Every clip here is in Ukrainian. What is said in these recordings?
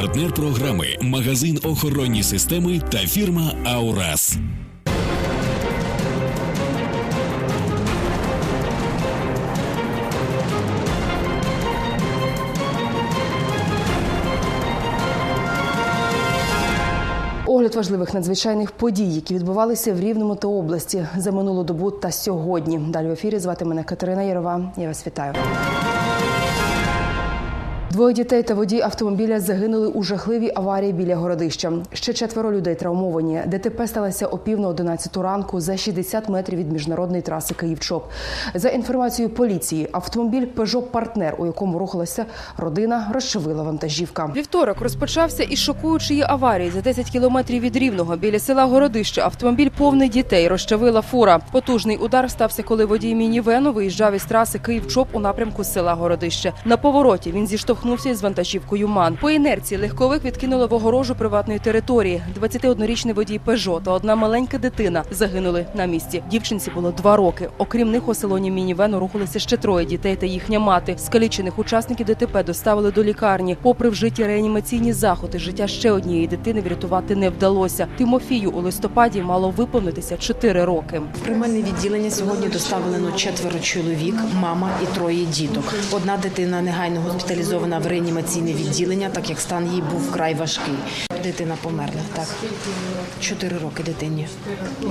Партнер програми магазин охоронні системи та фірма Аурас. Огляд важливих надзвичайних подій, які відбувалися в Рівному та області за минулу добу та сьогодні. Далі в ефірі звати мене Катерина Ярова. Я вас вітаю. Двоє дітей та водій автомобіля загинули у жахливій аварії біля городища. Ще четверо людей травмовані. ДТП сталося о пів на 11 ранку за 60 метрів від міжнародної траси Київ-Чоп. За інформацією поліції, автомобіль Peugeot Партнер, у якому рухалася родина, розчавила вантажівка. Вівторок розпочався із шокуючої аварії за 10 кілометрів від Рівного біля села Городище. Автомобіль повний дітей розчавила фура. Потужний удар стався, коли водій мінівену виїжджав із траси Київ-Чоп у напрямку села Городище. На повороті він зіштовхнувся із вантажівкою МАН. По інерції легковик відкинуло в огорожу приватної території. 21-річний водій Peugeot та одна маленька дитина загинули на місці. Дівчинці було два роки. Окрім них у салоні мінівену рухалися ще троє дітей та їхня мати. Скалічених учасників ДТП доставили до лікарні. Попри вжиті реанімаційні заходи, життя ще однієї дитини врятувати не вдалося. Тимофію у листопаді мало виповнитися 4 роки. В приймальне відділення сьогодні доставлено четверо чоловік, мама і троє діток. Одна дитина негайно госпіталізована в реанімаційне відділення, так як стан її був вкрай важкий. Дитина померла. Так чотири роки дитині.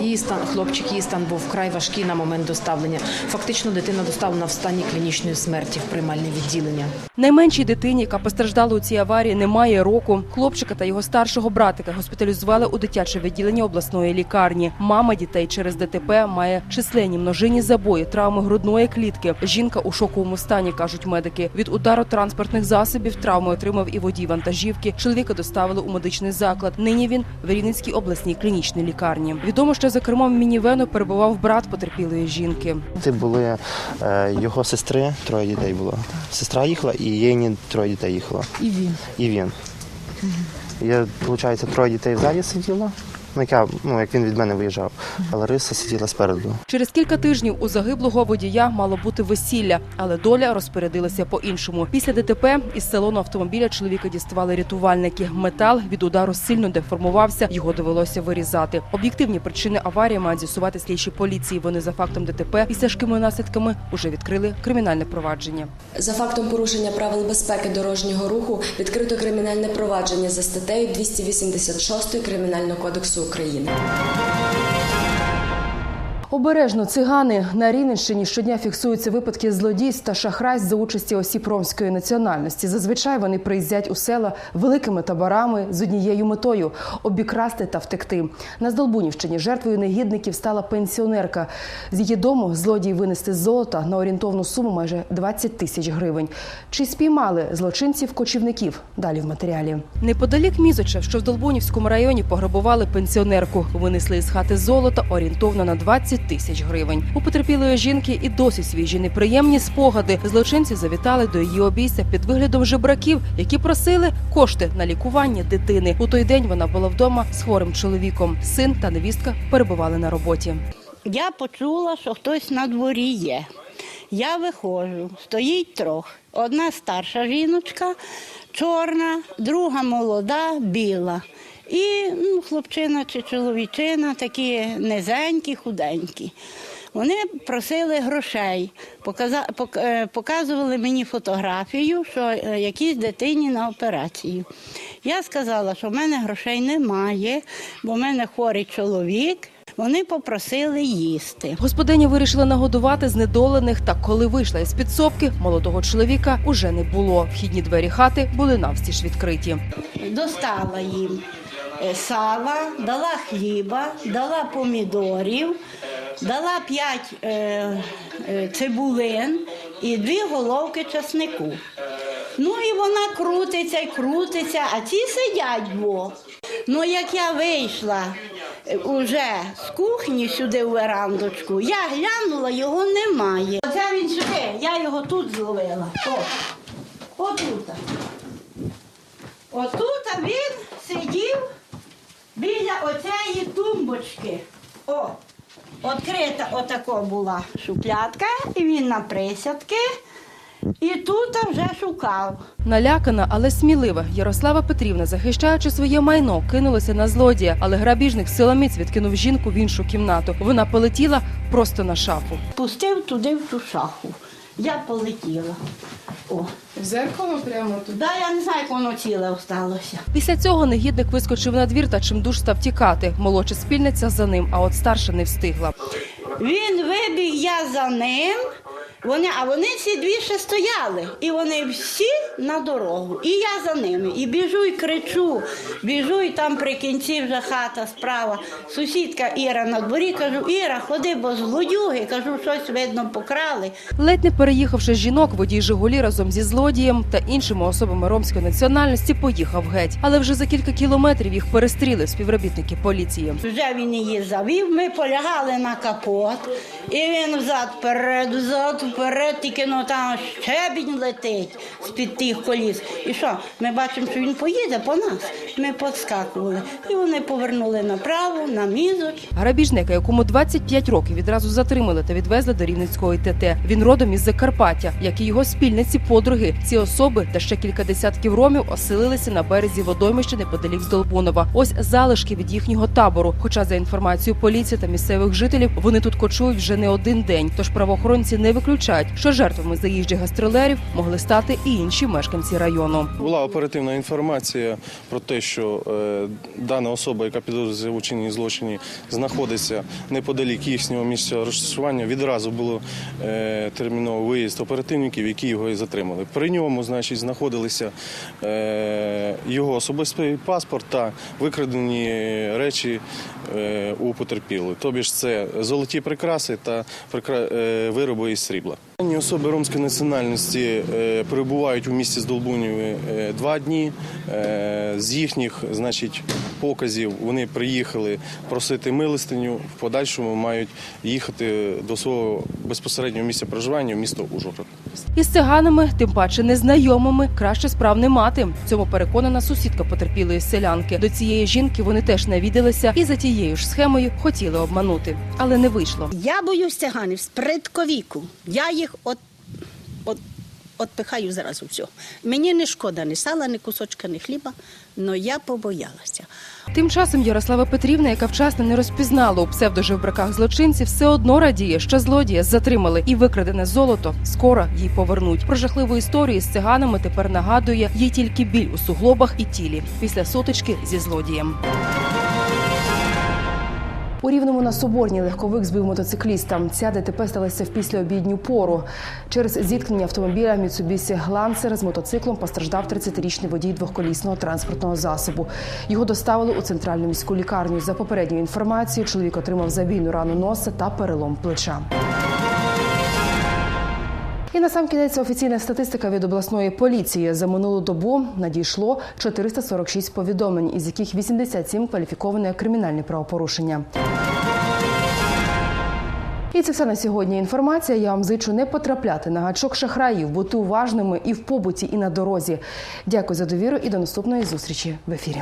Її стан, хлопчик, її стан був вкрай важкий на момент доставлення. Фактично, дитина доставлена в стані клінічної смерті в приймальне відділення. Найменшій дитині, яка постраждала у цій аварії, немає року. Хлопчика та його старшого братика госпіталізували у дитяче відділення обласної лікарні. Мама дітей через ДТП має численні множинні забої, травми грудної клітки. Жінка у шоковому стані, кажуть медики. Від удару транспортних засобів травми отримав і водій вантажівки. Чоловіка доставили у медичний заклад. Нині він в Рівненській обласній клінічній лікарні. Відомо, що за кермом мінівену перебував брат потерпілої жінки. Це були е, його сестри, троє дітей було. Сестра їхала і її троє дітей їхало. І він. І він. Я, виходить, троє дітей в залі сиділо. Ну, як, я, ну, як він від мене виїжджав. А Лариса сиділа спереду. Через кілька тижнів у загиблого водія мало бути весілля, але доля розпорядилася по-іншому. Після ДТП із салону автомобіля чоловіка діставали рятувальники. Метал від удару сильно деформувався, його довелося вирізати. Об'єктивні причини аварії мають з'ясувати слідчі поліції. Вони за фактом ДТП із тяжкими наслідками уже відкрили кримінальне провадження. За фактом порушення правил безпеки дорожнього руху відкрито кримінальне провадження за статтею 286 Кримінального кодексу України. Обережно цигани на Рівненщині щодня фіксуються випадки злодійств та шахрайств за участі осіб ромської національності. Зазвичай вони приїздять у села великими таборами з однією метою обікрасти та втекти. На Здолбунівщині жертвою негідників стала пенсіонерка. З її дому злодії винести золота на орієнтовну суму майже 20 тисяч гривень. Чи спіймали злочинців кочівників? Далі в матеріалі. Неподалік Мізоча, що в Долбунівському районі пограбували пенсіонерку. Винесли із хати золота орієнтовно на 20 тисяч гривень. У потерпілої жінки і досі свіжі неприємні спогади. Злочинці завітали до її обійстя під виглядом жебраків, які просили кошти на лікування дитини. У той день вона була вдома з хворим чоловіком. Син та невістка перебували на роботі. Я почула, що хтось на дворі є. Я виходжу, стоїть трьох. Одна старша жіночка, чорна, друга молода, біла. І ну, хлопчина чи чоловічина, такі низенькі, худенькі. Вони просили грошей, е, показували мені фотографію, що е, якійсь дитині на операцію. Я сказала, що в мене грошей немає, бо в мене хворий чоловік. Вони попросили їсти. Господиня вирішила нагодувати знедолених. Та коли вийшла із підсобки, молодого чоловіка уже не було. Вхідні двері хати були навстіж відкриті. Достала їм сала, дала хліба, дала помідорів, дала п'ять е, е, цибулин і дві головки часнику. Ну і вона крутиться і крутиться, а ці сидять бо. Ну як я вийшла е, уже з кухні сюди в верандочку, я глянула, його немає. Оце він сюди, я його тут зловила. О, отут. Отут він сидів біля оцеї тумбочки. О, відкрита отако була шуплятка, і він на присядки І тут вже шукав. Налякана, але смілива, Ярослава Петрівна, захищаючи своє майно, кинулася на злодія, але грабіжник силоміць відкинув жінку в іншу кімнату. Вона полетіла просто на шафу. Пустив туди в ту шаху. Я полетіла. О, В зеркало прямо тут. да, я не знаю, як воно ціле осталося. Після цього негідник вискочив на двір та чимдуж став тікати. Молодша спільниця за ним, а от старша не встигла. Він вибіг, я за ним. Вони, а вони всі дві ще стояли. І вони всі на дорогу. І я за ними. І біжу, і кричу. Біжу, і там при кінці вже хата справа. Сусідка Іра на дворі. Кажу, Іра, ходи, бо злодюги. Кажу, щось видно покрали. Ледь не переїхавши жінок, водій Жигулі разом зі злодієм та іншими особами ромської національності поїхав геть. Але вже за кілька кілометрів їх перестріли співробітники поліції. Вже він її завів, ми полягали на капот, і він взад вперед, взад вперед, тільки ну там щебінь летить з-під тих коліс. І що? Ми бачимо, що він поїде по нас. Ми підскакували. І вони повернули направо, на мізоч. Грабіжника, якому 25 років відразу затримали та відвезли до Рівненської ТТ. Він родом із Закарпаття, як і його спільниці подруги. Ці особи та ще кілька десятків ромів оселилися на березі водоймища неподалік Здолбунова. Ось залишки від їхнього табору. Хоча за інформацією поліції та місцевих жителів вони тут кочують вже не один день. Тож правоохоронці не виключають, що жертвами заїжджих гастролерів могли стати і інші мешканці району. Була оперативна інформація про те, що е, дана особа, яка підозрюється в учиненні злочині, знаходиться неподалік їхнього місця розташування. Відразу було е, терміновий виїзд оперативників, які його і затримали. При ньому, значить, знаходилися е, його особистий паспорт та викрадені речі у потерпілих. Тобі ж це золоті прикраси та е, вироби із срібла. Особи ромської національності е, перебувають у місті Здолбунєві е, два дні. Е, з їхніх, значить, показів вони приїхали просити милостиню. В подальшому мають їхати до свого безпосереднього місця проживання в місто Ужгород. Із циганами, тим паче незнайомими, краще справ не мати. В цьому переконана сусідка потерпілої селянки. До цієї жінки вони теж навідалися і за тією ж схемою хотіли обманути, але не вийшло. Я боюсь циганів з предковіку. Я їх от, от, отпихаю зразу все. Мені не шкода ні сала, ні кусочка, ні хліба, але я побоялася. Тим часом Ярослава Петрівна, яка вчасно не розпізнала у псевдожевбраках злочинців, все одно радіє, що злодія затримали і викрадене золото скоро їй повернуть. Про жахливу історію з циганами тепер нагадує їй тільки біль у суглобах і тілі після сутички зі злодієм. У рівному на Соборній легковик збив мотоцикліста. Ця ДТП сталася в післяобідню пору. Через зіткнення автомобіля Міцубісі Глансер з мотоциклом постраждав 30-річний водій двохколісного транспортного засобу. Його доставили у центральну міську лікарню. За попередньою інформацією, чоловік отримав забійну рану носа та перелом плеча. І на сам кінець офіційна статистика від обласної поліції за минулу добу надійшло 446 повідомлень, із яких 87 кваліфіковане кримінальні правопорушення. І це все на сьогодні. Інформація. Я вам зичу не потрапляти на гачок шахраїв, бути уважними і в побуті, і на дорозі. Дякую за довіру і до наступної зустрічі в ефірі.